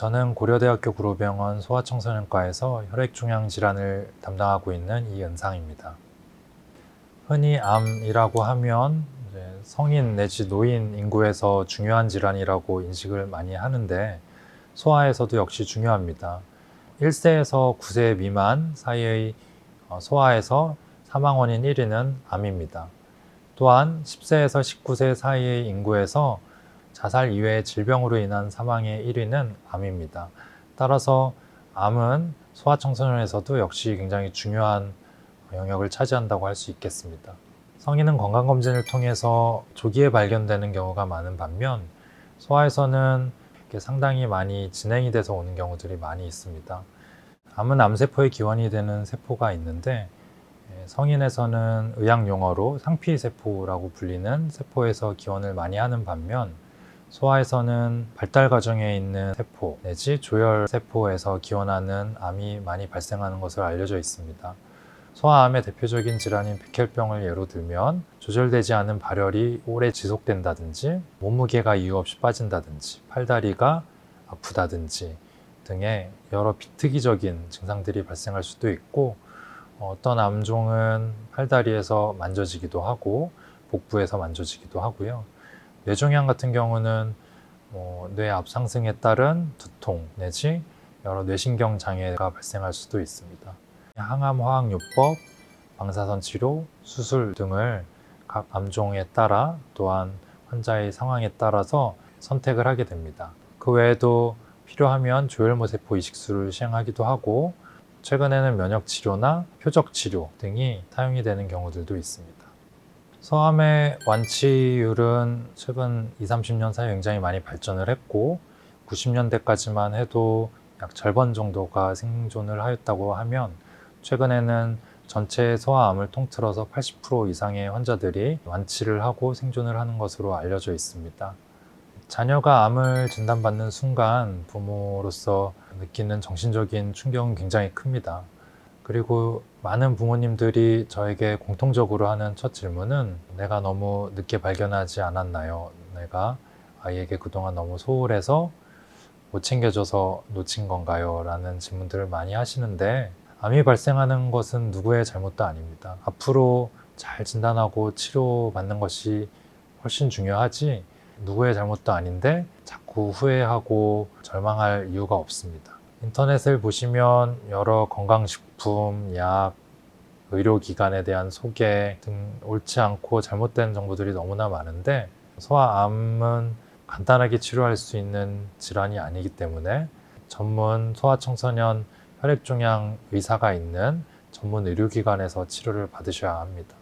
저는 고려대학교 구로병원 소아청소년과에서 혈액종양 질환을 담당하고 있는 이은상입니다. 흔히 암이라고 하면 성인 내지 노인 인구에서 중요한 질환이라고 인식을 많이 하는데 소아에서도 역시 중요합니다. 1세에서 9세 미만 사이의 어, 소아에서 사망 원인 1위는 암입니다. 또한 10세에서 19세 사이의 인구에서 자살 이외의 질병으로 인한 사망의 1위는 암입니다. 따라서 암은 소아청소년에서도 역시 굉장히 중요한 영역을 차지한다고 할 수 있겠습니다. 성인은 건강검진을 통해서 조기에 발견되는 경우가 많은 반면 소아에서는 상당히 많이 진행이 돼서 오는 경우들이 많이 있습니다. 암은 암세포의 기원이 되는 세포가 있는데 예, 성인에서는 의학 용어로 상피세포라고 불리는 세포에서 기원을 많이 하는 반면 소아에서는 발달 과정에 있는 세포 내지 조혈 세포에서 기원하는 암이 많이 발생하는 것으로 알려져 있습니다. 소아암의 대표적인 질환인 백혈병을 예로 들면 조절되지 않은 발열이 오래 지속된다든지 몸무게가 이유 없이 빠진다든지 팔다리가 아프다든지 등의 여러 비특이적인 증상들이 발생할 수도 있고 어떤 암종은 팔다리에서 만져지기도 하고 복부에서 만져지기도 하고요. 뇌종양 같은 경우는 뭐 뇌 압상승에 따른 두통 내지 여러 뇌신경 장애가 발생할 수도 있습니다. 항암 화학요법, 방사선 치료, 수술 등을 각 암종에 따라 또한 환자의 상황에 따라서 선택을 하게 됩니다. 그 외에도 필요하면 조혈모세포 이식술을 시행하기도 하고 최근에는 면역 치료나 표적 치료 등이 사용이 되는 경우들도 있습니다. 서암의 완치율은 최근 2, 30년 사이에 굉장히 많이 발전을 했고 90년대까지만 해도 약 절반 정도가 생존을 하였다고 하면 최근에는 전체 소아암을 통틀어서 80% 이상의 환자들이 완치를 하고 생존을 하는 것으로 알려져 있습니다. 자녀가 암을 진단받는 순간 부모로서 느끼는 정신적인 충격은 굉장히 큽니다. 그리고 많은 부모님들이 저에게 공통적으로 하는 첫 질문은 내가 너무 늦게 발견하지 않았나요? 내가 아이에게 그동안 너무 소홀해서 못 챙겨줘서 놓친 건가요? 라는 질문들을 많이 하시는데 암이 발생하는 것은 누구의 잘못도 아닙니다. 앞으로 잘 진단하고 치료받는 것이 훨씬 중요하지 누구의 잘못도 아닌데 자꾸 후회하고 절망할 이유가 없습니다. 인터넷을 보시면 여러 건강식품, 약, 의료기관에 대한 소개 등 옳지 않고 잘못된 정보들이 너무나 많은데 소아암은 간단하게 치료할 수 있는 질환이 아니기 때문에 전문 소아청소년 혈액종양 의사가 있는 전문 의료기관에서 치료를 받으셔야 합니다.